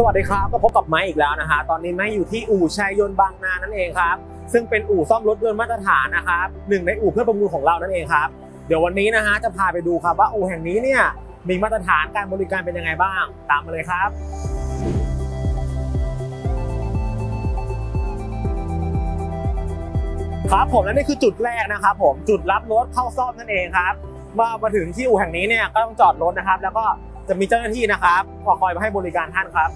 สวัสดีครับก็พบกับไม้อีกแล้วนะฮะตอนนี้ไม้อยู่ที่อู่ชัยยนต์บางนานั่นเองครับ ซึ่งเป็นอู่ซ่อมรถยนต์มาตรฐานนะครับหนึ่งในอู่เพื่อนประมูลของเรานั่นเองครับ เดี๋ยววันนี้นะฮะจะพาไปดูครับว่าอู่แห่งนี้เนี่ยมีมาตรฐานการบริการเป็นยังไงบ้าง ตามมาเลยครับครับผมและนี่คือจุดแรกนะครับ ผมจุดรับรถเข้าซ่อมนั่นเองครับเมื่อมาถึงที่อู่แห่งนี้เนี่ยก็ต้องจอดรถนะครับ แล้วก็ จะมีเจ้าหน้าที่นะครับคอยมาให้บริการท่านครับ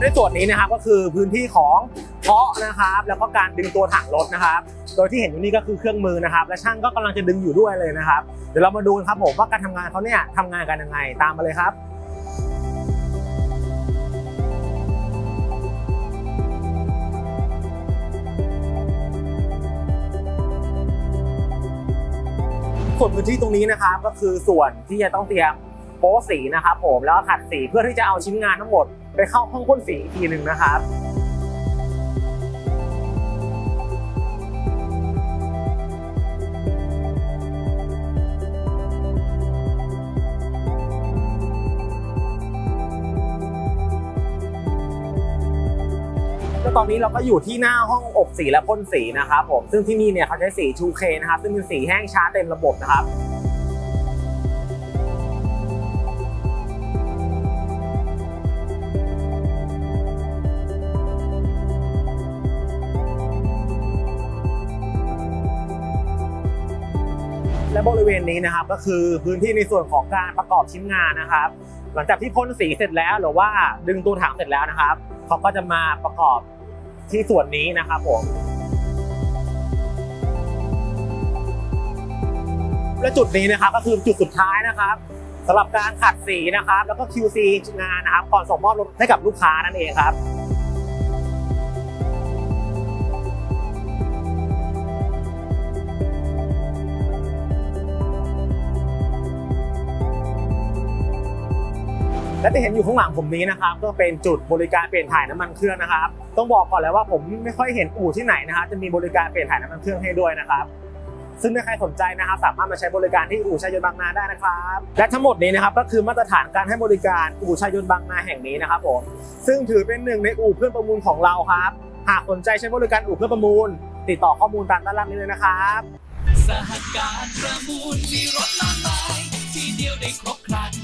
ในส่วนนี้นะครับก็คือพื้นที่ของเพาะนะครับ แล้วก็การดึงตัวถังรถนะครับ โดยที่เห็นอยู่นี่ก็คือเครื่องมือนะครับ และช่างก็กำลังจะดึงอยู่ด้วยเลยนะครับ เดี๋ยวเรามาดูกันครับผมว่าการทำงานเขาเนี่ยทำงานกันยังไงตามมาเลยครับ ส่วนพื้นที่ตรงนี้นะครับก็คือส่วนที่จะต้องเตรียมโป๊สีนะครับผมแล้วก็ขัดสีเพื่อที่จะเอาชิ้นงานทั้งหมด ไปเข้าห้องพ่นสีอีกทีหนึ่งนะครับ แล้วตอนนี้เราก็อยู่ที่หน้าห้องอบสีและพ่นสีนะครับผมซึ่งที่นี่เนี่ยเขาใช้สี 2K นะครับซึ่งเป็นสีแห้งช้าเต็มระบบนะครับและบริเวณนี้นะครับก็คือพื้นที่ในส่วนของการประกอบชิ้นงานนะครับ หลังจากที่พ่นสีเสร็จแล้วหรือว่าดึงตัวถังเสร็จแล้วนะครับเขาก็จะมาประกอบ ที่ส่วนนี้นะครับผมและจุดนี้นะครับก็คือจุดสุดท้ายนะครับสำหรับการขัดสีนะครับ แล้วก็ QC งานนะครับก่อนส่งมอบรถให้กับลูกค้านั่นเองครับ และที่เห็นอยู่ข้างหลังผมนี้นะครับก็เป็นจุดบริการเปลี่ยนถ่ายน้ำมันเครื่องนะครับ ต้องบอกก่อนเลยว่าผมไม่ค่อยเห็นอู่ที่ไหนนะครับจะมีบริการเปลี่ยนถ่ายน้ำมันเครื่องให้ด้วยนะครับซึ่งถ้าใครสนใจนะครับสามารถมาใช้บริการที่อู่ชัยยนต์บางนาได้นะครับและทั้งหมดนี้นะครับก็คือมาตรฐานการให้บริการอู่ชัยยนต์บางนาแห่งนี้นะครับผมซึ่งถือเป็นหนึ่งในอู่เพื่อนประมูลของเราครับ หากสนใจใช้บริการอู่เพื่อนประมูล ติดต่อข้อมูลตามด้านล่างนี้เลยนะครับสหการประมูลมีรถมากมายที่เดียวได้ครบครัน